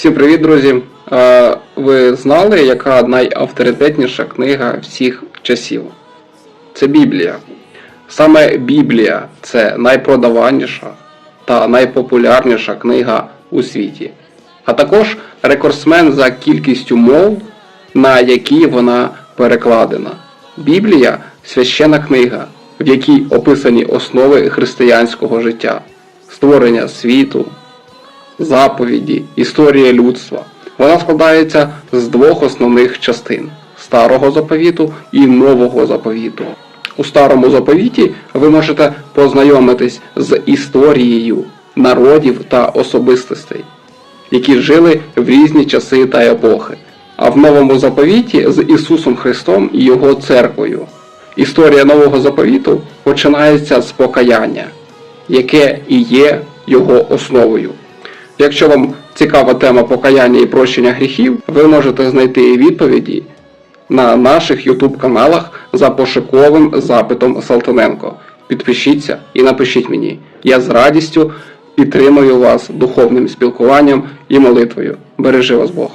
Всім привіт, друзі! Е, Ви знали, яка найавторитетніша книга всіх часів? Це Біблія. Саме Біблія це найпродаваніша та найпопулярніша книга у світі, а також рекордсмен за кількістю мов, на які вона перекладена. Біблія священна книга, в якій описані основи християнського життя, створення світу, заповіді, історія людства. Вона складається з двох основних частин старого заповіту і нового заповіту. У старому заповіті ви можете познайомитись з історією народів та особистостей, які жили в різні часи та епохи. А в новому заповіті з Ісусом Христом і Його церквою. Історія нового заповіту починається з покаяння, яке і є його основою. Якщо вам цікава тема покаяння і прощення гріхів, ви можете знайти відповіді на наших YouTube каналах за пошуковим запитом Салтаненко. Підпишіться і напишіть мені. Я з радістю підтримую вас духовним спілкуванням і молитвою. Бережи вас Бог!